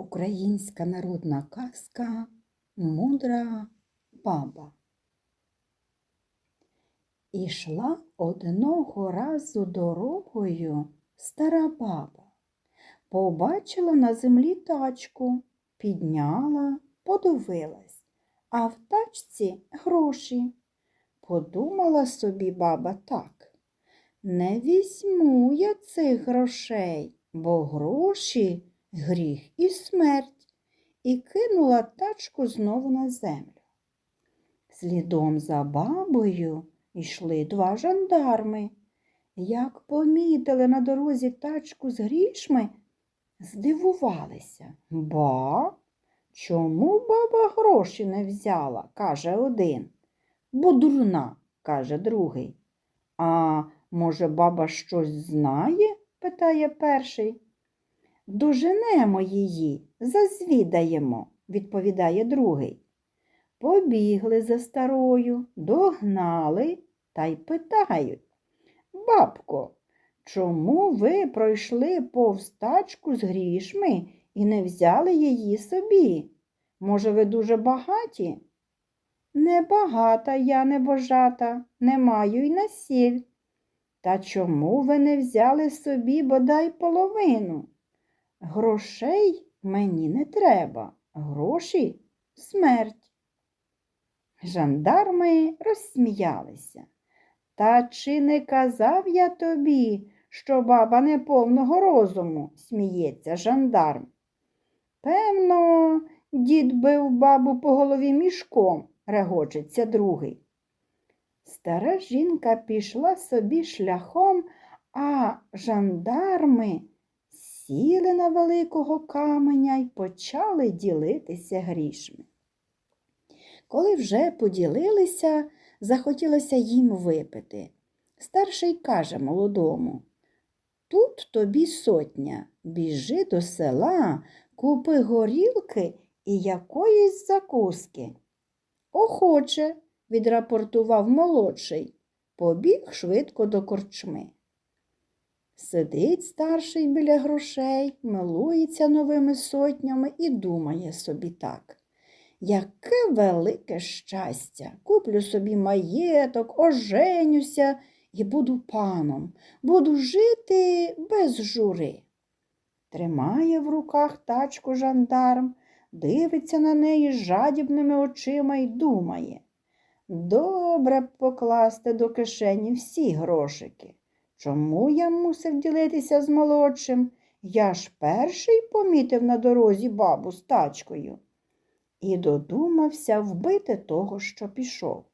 Українська народна казка Мудра баба. Ішла одного разу дорогою стара баба. Побачила на землі тачку, підняла, подивилась, а в тачці гроші. Подумала собі баба так. Не візьму я цих грошей, бо гроші гріх і смерть, і кинула тачку знову на землю. Слідом за бабою йшли два жандарми. Як помітили на дорозі тачку з грішми, здивувалися. Ба, чому баба гроші не взяла? каже один. Бо дурна, каже другий. А може, баба щось знає? питає перший. Доженемо її, зазвідаємо, відповідає другий. Побігли за старою, догнали та й питають. Бабко, чому ви пройшли повз тачку з грішми і не взяли її собі? Може, ви дуже багаті? Не багата я, небожата, не маю й на сіль. Та чому ви не взяли собі бодай половину? Грошей мені не треба, гроші смерть. Жандарми розсміялися. Та чи не казав я тобі, що баба не повного розуму, сміється жандарм. Певно, дід бив бабу по голові мішком, регочеться другий. Стара жінка пішла собі шляхом, а жандарми сіли на великого каменя й почали ділитися грішми. Коли вже поділилися, захотілося їм випити. Старший каже молодому Тут тобі сотня, біжи до села, купи горілки і якоїсь закуски. Охоче, відрапортував молодший, побіг швидко до корчми. Сидить старший біля грошей, милується новими сотнями і думає собі так. Яке велике щастя! Куплю собі маєток, оженюся і буду паном, буду жити без жури. Тримає в руках тачку жандарм, дивиться на неї жадібними очима і думає. Добре покласти до кишені всі грошики. Чому я мусив ділитися з молодшим? Я ж перший помітив на дорозі бабу з тачкою. І додумався вбити того, що пішов.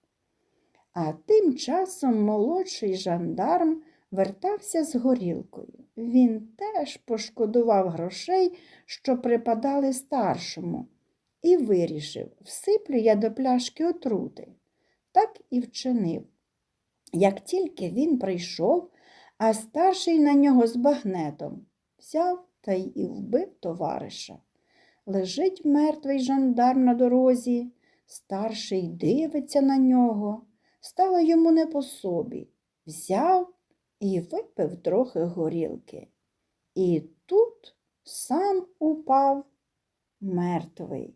А тим часом молодший жандарм вертався з горілкою. Він теж пошкодував грошей, що припадали старшому, і вирішив, всиплю я до пляшки отрути. Так і вчинив. Як тільки він прийшов, а старший на нього з багнетом взяв та й і вбив товариша. Лежить мертвий жандарм на дорозі, старший дивиться на нього, стало йому не по собі, взяв і випив трохи горілки. І тут сам упав мертвий.